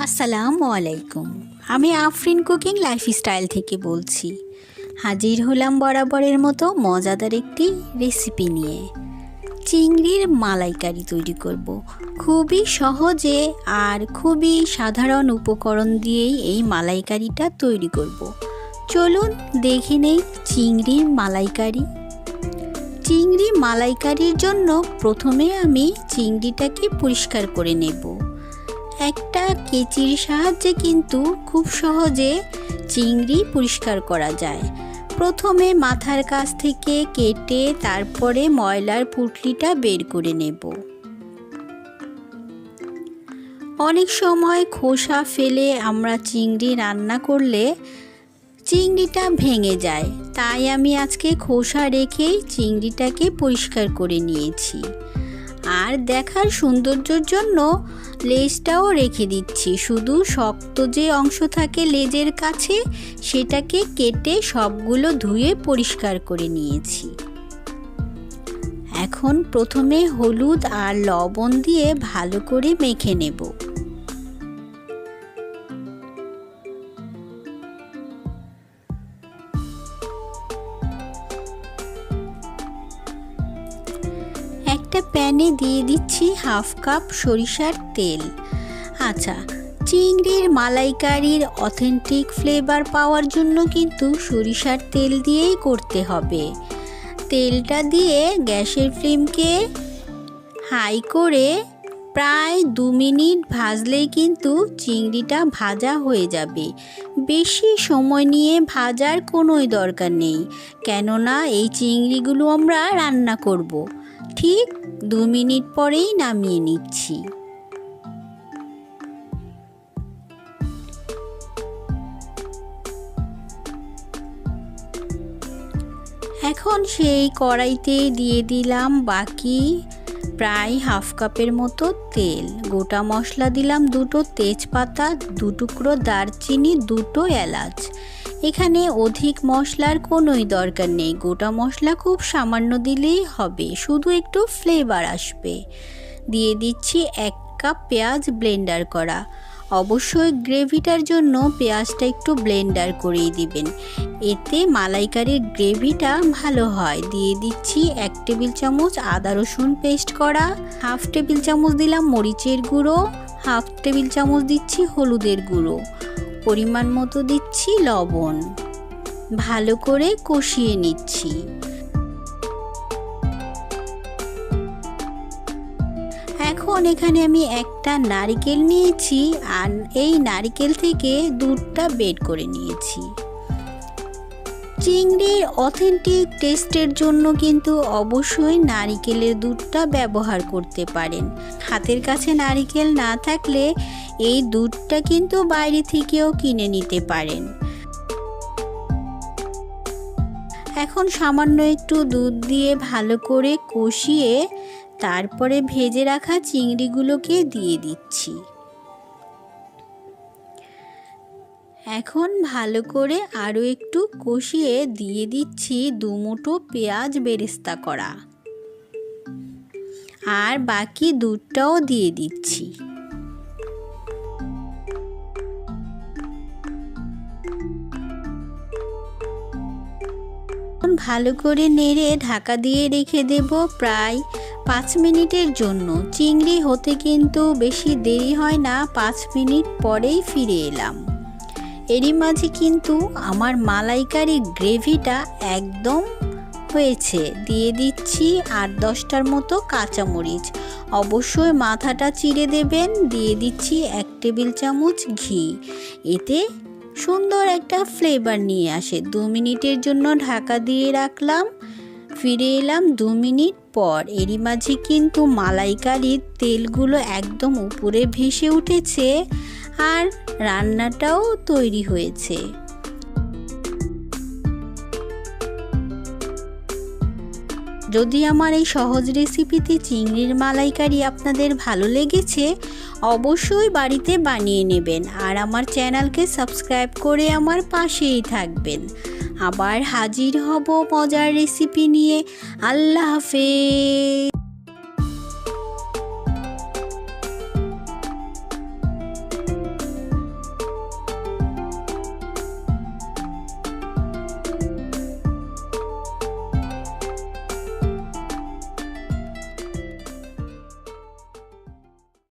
আসসালামু আলাইকুম আমি আফরিন কুকিং লাইফস্টাইল থেকে বলছি। হাজির হলাম বরাবরের মতো মজাদার একটি রেসিপি নিয়ে। চিংড়ির মালাইকারি তৈরি করব। খুবই সহজে আর খুবই সাধারণ উপকরণ দিয়েই এই মালাইকারিটা তৈরি করব। চলুন দেখে নেই চিংড়ির মালাইকারি। চিংড়ি মালাইকারির জন্য প্রথমে আমি চিংড়িটাকে পরিষ্কার করে নেব। একটা কেচির সাহায্যে কিন্তু খুব সহজে চিংড়ি পরিষ্কার করা যায়। প্রথমে মাথার কাছ থেকে কেটে তারপরে ময়লার পুটলিটা বের করে নেব। অনেক সময় খোসা ফেলে আমরা চিংড়ি রান্না করলে চিংড়িটা ভেঙে যায়। তাই আমি আজকে খোসা রেখেই চিংড়িটাকে পরিষ্কার করে নিয়েছি। আর দেখার সৌন্দর্যর জন্য লেজটাও রেখে দিচ্ছি। শুধু শক্ত যে অংশ থাকে লেজের কাছে, সেটাকে কেটে সবগুলো ধুয়ে পরিষ্কার করে নিয়েছি। এখন প্রথমে হলুদ আর লবণ দিয়ে ভালো করে মেখে নেব। একটা প্যানে দিয়ে দিচ্ছি হাফ কাপ সরিষার তেল। আচ্ছা চিংড়ির মালাইকারির অথেন্টিক ফ্লেভার পাওয়ার জন্য কিন্তু সরিষার তেল দিয়েই করতে হবে। তেলটা দিয়ে গ্যাসের ফ্লেমকে হাই করে প্রায় দু মিনিট ভাজলেই কিন্তু চিংড়িটা ভাজা হয়ে যাবে। বেশি সময় নিয়ে ভাজার কোনোই দরকার নেই। কেননা এই চিংড়িগুলো আমরা রান্না করব। ঠিক দু মিনিট পরেই নামিয়ে নিচ্ছি। এখন সেই কড়াইতে দিয়ে দিলাম বাকি প্রায় হাফ কাপের মতো তেল। গোটা মশলা দিলাম দুটো তেজপাতা, দু টুকরো দারচিনি, দুটো এলাচ। এখানে অধিক মশলার কোনোই দরকার নেই। গোটা মশলা খুব সামান্য দিলেই হবে। শুধু একটু ফ্লেভার আসবে। দিয়ে দিচ্ছি এক কাপ পেঁয়াজ ব্লেন্ডার করা। অবশ্যই গ্রেভিটার জন্য পেঁয়াজটা একটু ব্লেন্ডার করেই দিবেন। এতে মালাইকারির গ্রেভিটা ভালো হয়। দিয়ে দিচ্ছি এক টেবিল চামচ আদা রসুন পেস্ট করা। হাফ টেবিল চামচ দিলাম মরিচের গুঁড়ো। হাফ টেবিল চামচ দিচ্ছি হলুদের গুঁড়ো। পরিমাণ মতো দিচ্ছি লবণ। ভালো করে কষিয়ে নিচ্ছি। এখন এখানে আমি একটা নারিকেল নিয়েছি আর এই নারিকেল থেকে দুধটা বের করে নিয়েছি। চিংড়ির অথেন্টিক টেস্টের জন্য কিন্তু অবশ্যই নারিকেলের দুধটা ব্যবহার করতে পারেন। হাতের কাছে নারিকেল না থাকলে এই দুধটা কিন্তু বাইরে থেকেও কিনে নিতে পারেন। এখন সামান্য একটু দুধ দিয়ে ভালো করে কষিয়ে তারপরে ভেজে রাখা চিংড়িগুলোকে দিয়ে দিচ্ছি। এখন ভালো করে আরও একটু কষিয়ে দিয়ে দিচ্ছি দুমুটো পেঁয়াজ বেরেস্তা করা। আর বাকি দুধটাও দিয়ে দিচ্ছি। ভালো করে নেড়ে ঢাকা দিয়ে রেখে দেব প্রায় পাঁচ মিনিটের জন্য। চিংড়ি হতে কিন্তু বেশি দেরি হয় না, পাঁচ মিনিট পরেই ফিরে এলাম। এরই মাঝে কিন্তু আমার মালাইকারি গ্রেভিটা একদম হয়েছে। দিয়ে দিচ্ছি আট দশটার মতো কাঁচামরিচ। অবশ্যই মাথাটা চিড়ে দেবেন। দিয়ে দিচ্ছি এক টেবিল চামচ ঘি। এতে সুন্দর একটা ফ্লেভার নিয়ে আসে। দু মিনিটের জন্য ঢাকা দিয়ে রাখলাম। ফিরে এলাম দু মিনিট পর। এরই মাঝে কিন্তু মালাইকারির তেলগুলো একদম উপরে ভেসে উঠেছে। আর রান্নাটাও তৈরি হয়েছে। যদি আমার এই সহজ রেসিপিতে চিংড়ির মালাইকারি আপনাদের ভালো লেগেছে, অবশ্যই বাড়িতে বানিয়ে নেবেন আর আমার চ্যানেলকে সাবস্ক্রাইব করে আমার পাশেই থাকবেন। আবার হাজির হব মজার রেসিপি নিয়ে। আল্লাহ হাফেজ।